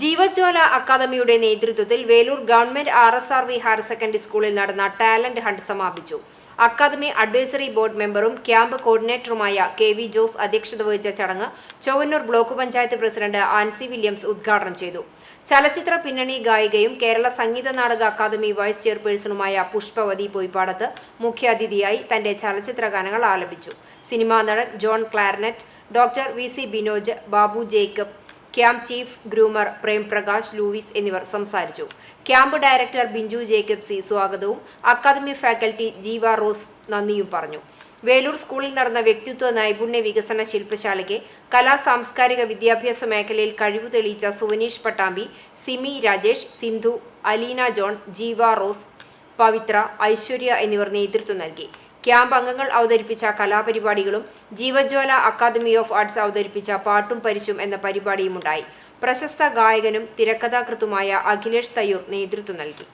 ജീവജ്വാല അക്കാദമിയുടെ നേതൃത്വത്തിൽ Velur government R S R V higher secondary സ്കൂളിൽ നടന്ന ടാലന്റ് ഹണ്ട് സമാപിച്ചു. അക്കാദമി അഡ്വൈസറി ബോർഡ് മെമ്പറും ക്യാമ്പ് കോർഡിനേറ്ററുമായ കെ വി ജോസ് അധ്യക്ഷത വഹിച്ച ചടങ്ങ് Chowwannur block panchayat president Ancy Williams ഉദ്ഘാടനം ചെയ്തു. ചലച്ചിത്ര പിന്നണി ഗായികയും കേരള സംഗീത നാടക അക്കാദമി വൈസ് ചെയർപേഴ്സണുമായ പുഷ്പവതി പൊയ്പാടത്ത് മുഖ്യാതിഥിയായി തന്റെ ചലച്ചിത്ര ഗാനങ്ങൾ ആലപിച്ചു. സിനിമാ നടൻ John clarinet doctor V C Binoj Babu Jacob camp chief groomer Prem Prakash Louis എന്നിവർ സംസാരിച്ചു. Camp director Binju Jacob C സ്വാഗതവും. അക്കാദമി ഫാക്കൽറ്റി ജീവ റോസ് നന്ദിയും പറഞ്ഞു. വേലൂർ സ്കൂളിൽ നടന്ന വ്യക്തിത്വ നൈപുണ്യ വികസന ശില്പശാലയ്ക്ക് കലാ സാംസ്കാരിക വിദ്യാഭ്യാസ മേഖലയിൽ കഴിവ് തെളിയിച്ച സുവനീഷ് പട്ടാമ്പി സിമി രാജേഷ് സിന്ധു അലീന ജോൺ ജീവ റോസ് പവിത്ര ഐശ്വര്യ എന്നിവർ നേതൃത്വം നൽകി. ക്യാമ്പ് അംഗങ്ങൾ അവതരിപ്പിച്ച കലാപരിപാടികളും ജീവജ്വാല അക്കാദമി ഓഫ് ആർട്സ് അവതരിപ്പിച്ച പാട്ടും പരിശും എന്ന പരിപാടിയുമുണ്ടായി. പ്രശസ്ത ഗായകനും തിരക്കഥാകൃത്തുമായ അഖിലേഷ് തയ്യൂർ നേതൃത്വം നൽകി.